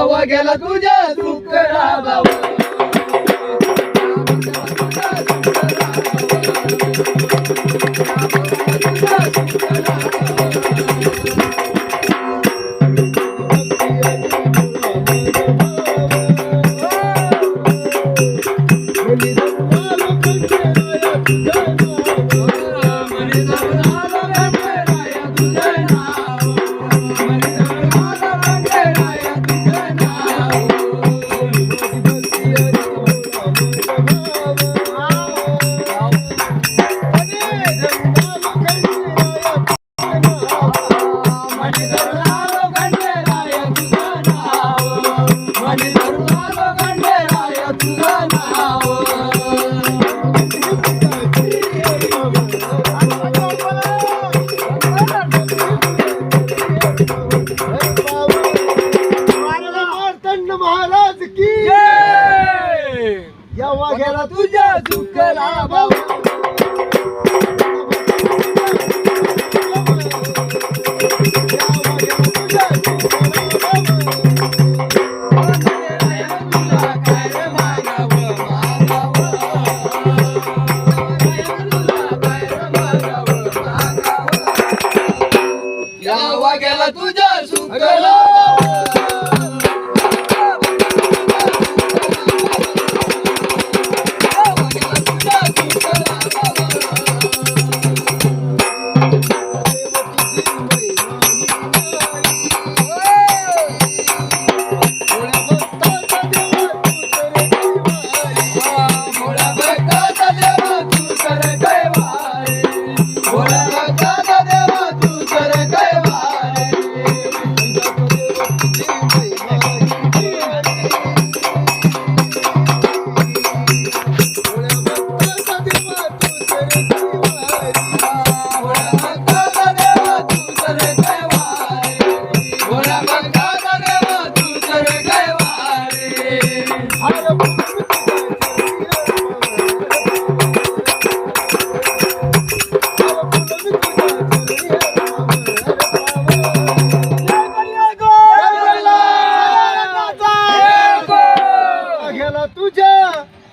भावा गेला तुझ्या सुख राबावा देवा गेला तुझ्या दुःखला भाऊ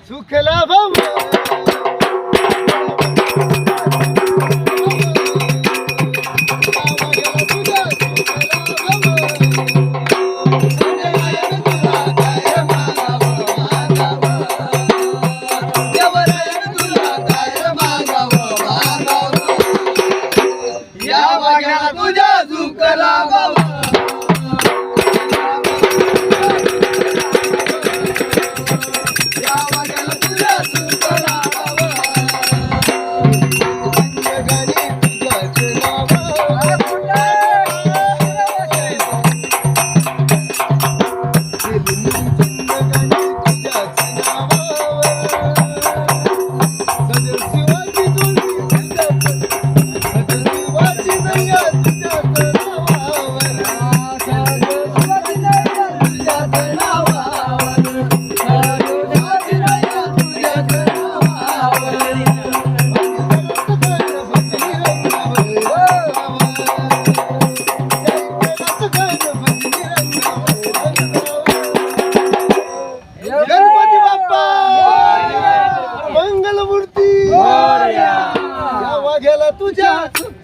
tú que la vamos.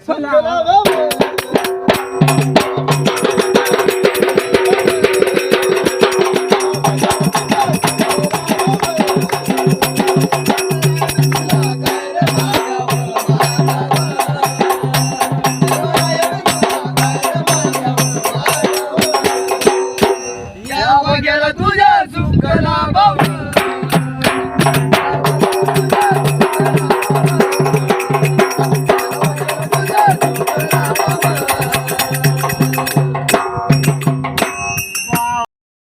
Sola.